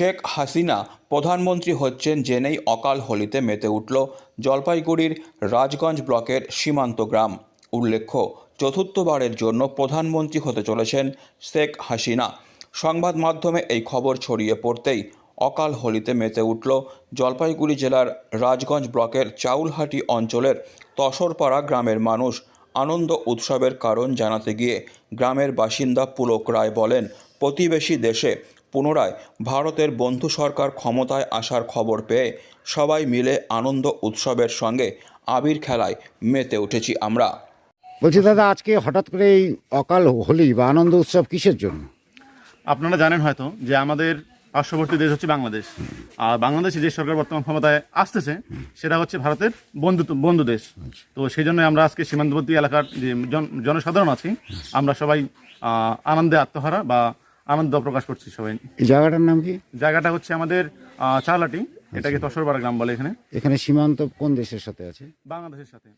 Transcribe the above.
শেখ হাসিনা প্রধানমন্ত্রী হচ্ছেন জেনেই অকাল হোলিতে মেতে উঠল জলপাইগুড়ির রাজগঞ্জ ব্লকের সীমান্ত গ্রাম। উল্লেখ্য, চতুর্থবারের জন্য প্রধানমন্ত্রী হতে চলেছেন শেখ হাসিনা। সংবাদ মাধ্যমে এই খবর ছড়িয়ে পড়তেই অকাল হোলিতে মেতে উঠল জলপাইগুড়ি জেলার রাজগঞ্জ ব্লকের চাউলহাটি অঞ্চলের তসরপাড়া গ্রামের মানুষ। আনন্দ উৎসবের কারণ জানাতে গিয়ে গ্রামের বাসিন্দা পুলক রায় বলেন, প্রতিবেশী দেশে পুনরায় ভারতের বন্ধু সরকার ক্ষমতায় আসার খবর পেয়ে সবাই মিলে আনন্দ উৎসবের সঙ্গে আবির খেলায় মেতে উঠেছি আমরা। বলছি দাদা আজকে হঠাৎ করে এই অকাল হোলি বা আনন্দ উৎসব কিসের জন্য? আপনারা জানেন হয়তো যে আমাদের পার্শ্ববর্তী দেশ হচ্ছে বাংলাদেশ। আর বাংলাদেশে যে সরকার বর্তমান ক্ষমতায় আসতেছে সেটা হচ্ছে ভারতের বন্ধু বন্ধু দেশ। তো সেই জন্য আমরা আজকে সীমান্তবর্তী এলাকার যে জন- জনসাধারণ আছি আমরা সবাই আনন্দে আত্মহারা বা আনন্দ প্রকাশ করছি সবাই। এই জায়গাটার নাম কি? জায়গাটা হচ্ছে আমাদের চালাটি। এটাকে তসরবার গ্রাম বলে এখানে। এখানে সীমান্ত কোন দেশের সাথে আছে? বাংলাদেশের সাথে।